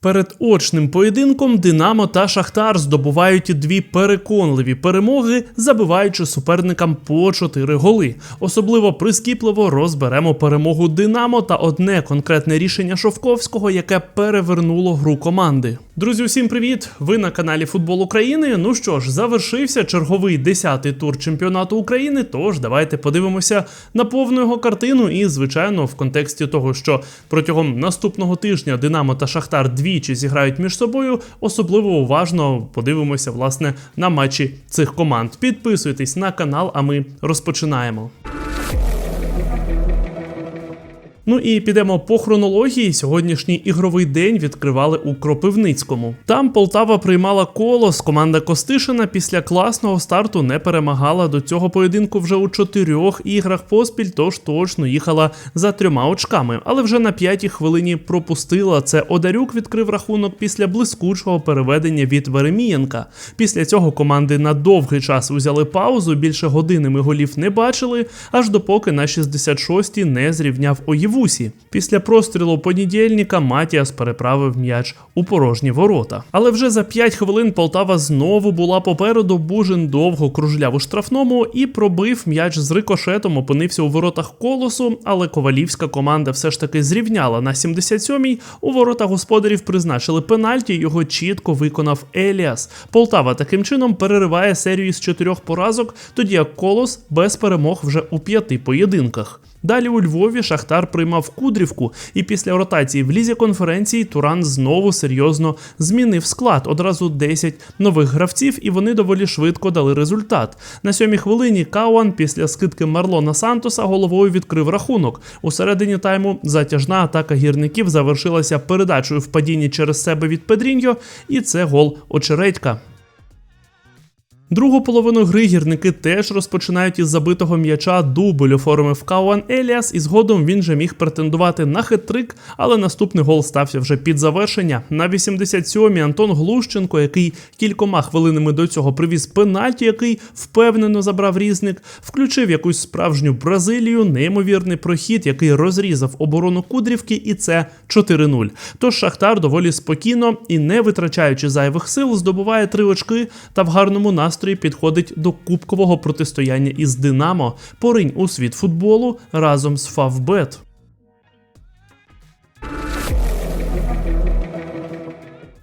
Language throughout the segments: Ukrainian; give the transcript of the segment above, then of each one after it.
Перед очним поєдинком Динамо та Шахтар здобувають дві переконливі перемоги, забиваючи суперникам по 4 голи. Особливо прискіпливо розберемо перемогу Динамо та одне конкретне рішення Шовковського, яке перевернуло гру команди. Друзі, усім привіт! Ви на каналі Футбол України. Ну що ж, завершився черговий 10-й тур чемпіонату України. Тож давайте подивимося на повну його картину. І, звичайно, в контексті того, що протягом наступного тижня Динамо та Шахтар двічі зіграють між собою. Особливо уважно подивимося власне на матчі цих команд. Підписуйтесь на канал, а ми розпочинаємо. Ну і підемо по хронології. Сьогоднішній ігровий день відкривали у Кропивницькому. Там Полтава приймала колос. Команда Костишина після класного старту не перемагала до цього поєдинку вже у чотирьох іграх поспіль, тож точно їхала за трьома очками. Але вже на п'ятій хвилині пропустила. Це Одарюк відкрив рахунок після блискучого переведення від Веремієнка. Після цього команди на довгий час узяли паузу. Більше години ми голів не бачили, аж допоки на 66-й не зрівняв Оєву. Вусі. Після прострілу понедільника Матіас переправив м'яч у порожні ворота. Але вже за 5 хвилин Полтава знову була попереду. Бужин довго кружляв у штрафному і пробив м'яч з рикошетом, опинився у воротах колосу. Але ковалівська команда все ж таки зрівняла на 77-й. У ворота господарів призначили пенальті. Його чітко виконав Еліас. Полтава таким чином перериває серію з чотирьох поразок, тоді як колос без перемог вже у п'яти поєдинках. Далі у Львові Шахтар приймав Кудрівку, і після ротації в лізі конференції Туран знову серйозно змінив склад. Одразу 10 нових гравців, і вони доволі швидко дали результат. На сьомій хвилині Кауан після скидки Марлона Сантоса головою відкрив рахунок. У середині тайму затяжна атака гірників завершилася передачею в падінні через себе від Педріньо, і це гол очередька. Другу половину гри гірники теж розпочинають із забитого м'яча дубль оформив Кауан Еліас, і згодом він же міг претендувати на хитрик, але наступний гол стався вже під завершення. На 87-й Антон Глущенко, який кількома хвилинами до цього привіз пенальті, який впевнено забрав різник, включив якусь справжню Бразилію, неймовірний прохід, який розрізав оборону Кудрівки, і це 4-0. Тож Шахтар доволі спокійно і не витрачаючи зайвих сил, здобуває три очки та в гарному настрої настрої підходить до кубкового протистояння із Динамо. Поринь у світ футболу разом з Фавбет.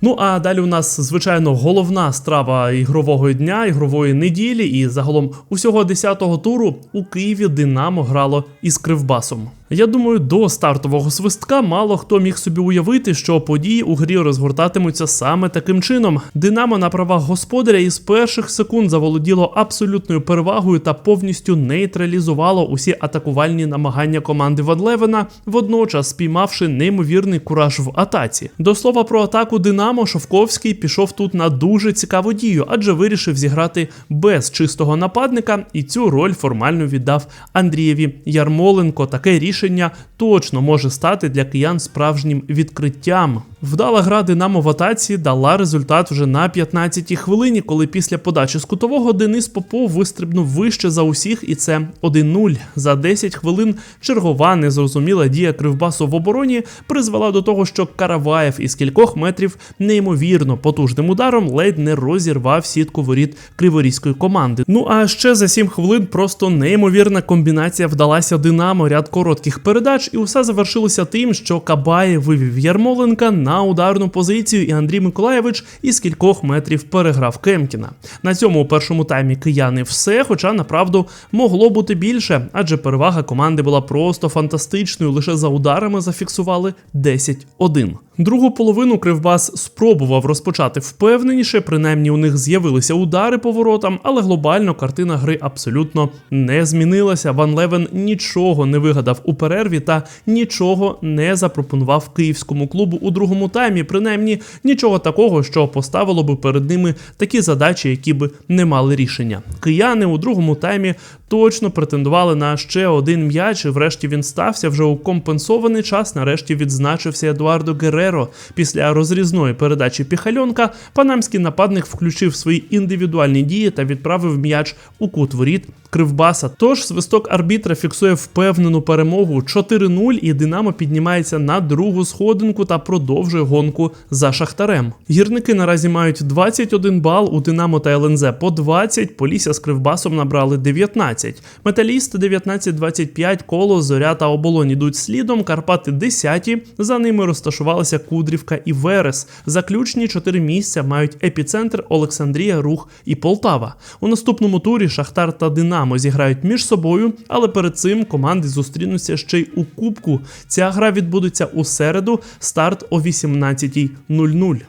Ну а далі у нас, звичайно, головна страва ігрового дня, ігрової неділі, і загалом усього 10-го туру у Києві Динамо грало із Кривбасом. Я думаю, до стартового свистка мало хто міг собі уявити, що події у грі розгортатимуться саме таким чином. Динамо на правах господаря із перших секунд заволоділо абсолютною перевагою та повністю нейтралізувало усі атакувальні намагання команди Ван Левена, водночас спіймавши неймовірний кураж в атаці. До слова про атаку Динамо Шовковський пішов тут на дуже цікаву дію, адже вирішив зіграти без чистого нападника, і цю роль формально віддав Андрієві Ярмоленко. Таке рішення точно може стати для киян справжнім відкриттям. Вдала гра Динамо в атаці дала результат вже на 15-й хвилині, коли після подачі з кутового Денис Попов вистрибнув вище за усіх, і це 1-0. За 10 хвилин чергова незрозуміла дія Кривбасу в обороні призвела до того, що Караваєв із кількох метрів неймовірно потужним ударом ледь не розірвав сітку воріт криворізької команди. Ну а ще за 7 хвилин просто неймовірна комбінація вдалася Динамо, ряд коротких передач, і усе завершилося тим, що Кабаєв вивів Ярмоленка на на ударну позицію, і Андрій Миколаєвич із кількох метрів переграв Кемкіна. На цьому у першому таймі кияни все, хоча направду могло бути більше, адже перевага команди була просто фантастичною. Лише за ударами зафіксували 10-1. Другу половину Кривбас спробував розпочати впевненіше, принаймні у них з'явилися удари по воротам, але глобально картина гри абсолютно не змінилася. Ван Левен нічого не вигадав у перерві та нічого не запропонував київському клубу у другому таймі. Принаймні нічого такого, що поставило би перед ними такі задачі, які би не мали рішення. Кияни у другому таймі точно претендували на ще один м'яч. і Врешті він стався вже у компенсований час. Нарешті відзначився Едуардо Гереро після розрізної передачі Піхальонка панамський нападник включив свої індивідуальні дії та відправив м'яч у кут воріт Кривбаса. Тож свисток арбітра фіксує впевнену перемогу 4-0 і Динамо піднімається на другу сходинку та продовжує гонку за Шахтарем. Гірники наразі мають 21 бал, у Динамо та ЛНЗ по 20, Полісся з Кривбасом набрали 19. Металіст 19-25, коло, зоря та оболонь ідуть слідом, Карпати 10, за ними розташувалися Кудрівка і Верес. Заключні чотири місця мають епіцентр Олександрія, Рух і Полтава. У наступному турі Шахтар та Динамо зіграють між собою, але перед цим команди зустрінуться ще й у Кубку. Ця гра відбудеться у середу, старт о 18.00.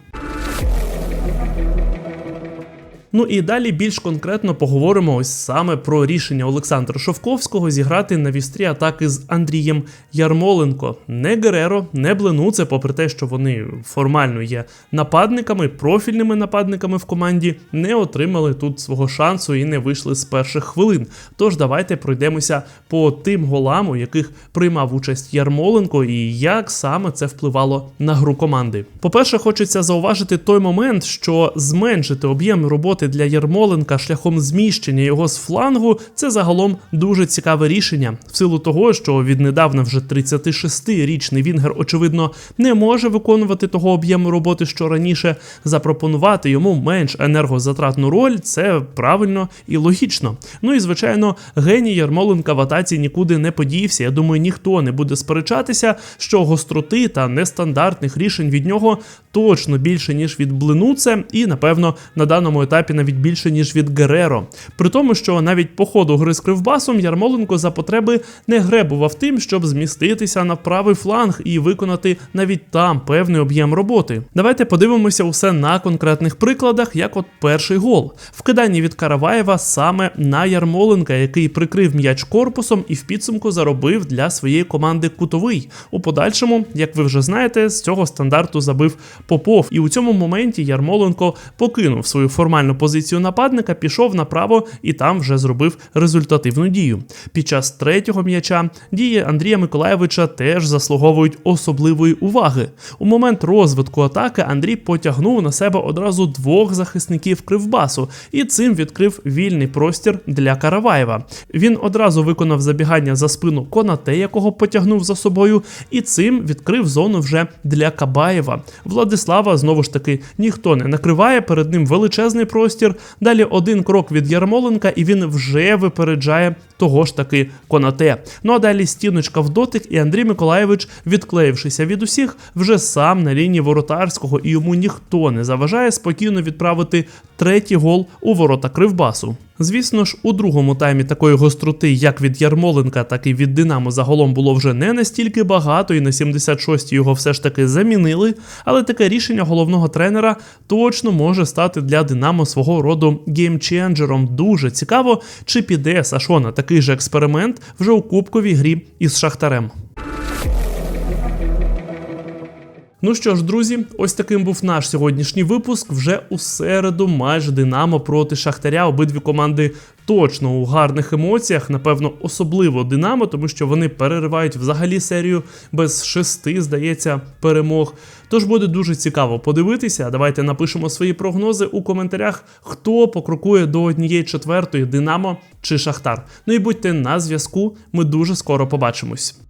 Ну і далі більш конкретно поговоримо ось саме про рішення Олександра Шовковського зіграти на вістрі атаки з Андрієм Ярмоленко. Не Гереро, не Блену, це попри те, що вони формально є нападниками, профільними нападниками в команді, не отримали тут свого шансу і не вийшли з перших хвилин. Тож давайте пройдемося по тим голам, у яких приймав участь Ярмоленко, і як саме це впливало на гру команди. По-перше, хочеться зауважити той момент, що зменшити об'єм роботи для Ярмоленка шляхом зміщення його з флангу це загалом дуже цікаве рішення, в силу того, що віднедавна вже 36-річний Вінгер, очевидно, не може виконувати того об'єму роботи, що раніше запропонувати йому менш енергозатратну роль. Це правильно і логічно. Ну і звичайно, геній Ярмоленка в атаці нікуди не подівся. Я думаю, ніхто не буде сперечатися, що гостроти та нестандартних рішень від нього точно більше ніж від Блинуце, і напевно на даному етапі навіть більше ніж від Гереро. При тому, що навіть по ходу гри з Кривбасом Ярмоленко за потреби не гребував тим, щоб зміститися на правий фланг і виконати навіть там певний об'єм роботи. Давайте подивимося усе на конкретних прикладах, як от перший гол. Вкидання від Караваєва саме на Ярмоленка, який прикрив м'яч корпусом і в підсумку заробив для своєї команди кутовий. У подальшому, як ви вже знаєте, з цього стандарту забив Попов. І у цьому моменті Ярмоленко покинув свою формальну позицію нападника, пішов направо і там вже зробив результативну дію. Під час третього м'яча дії Андрія Миколаєвича теж заслуговують особливої уваги. У момент розвитку атаки Андрій потягнув на себе одразу двох захисників Кривбасу і цим відкрив вільний простір для Караваєва. Він одразу виконав забігання за спину Конате, якого потягнув за собою, і цим відкрив зону вже для Кабаєва. Владислава знову ж таки ніхто не накриває. Перед ним величезний простір. Далі один крок від Ярмоленка, і він вже випереджає того ж таки Конате. Ну а далі стіночка в дотик, і Андрій Миколаєвич, відклеївшися від усіх, вже сам на лінії воротарського, і йому ніхто не заважає спокійно відправити третій гол у ворота Кривбасу. Звісно ж, у другому таймі такої гостроти, як від Ярмоленка, так і від Динамо загалом було вже не настільки багато, і на 76-й його все ж таки замінили. Але таке рішення головного тренера точно може стати для Динамо свого роду геймченджером. Дуже цікаво, чи піде Сашо на такий же експеримент вже у кубковій грі із Шахтарем. Ну що ж, друзі, ось таким був наш сьогоднішній випуск. Вже у середу майже Динамо проти Шахтаря. Обидві команди точно у гарних емоціях. Напевно, особливо Динамо, тому що вони переривають взагалі серію без шести, здається, перемог. Тож буде дуже цікаво подивитися. Давайте напишемо свої прогнози у коментарях, хто покрокує до однієї четвертої Динамо чи Шахтар. Ну і будьте на зв'язку. Ми дуже скоро побачимось.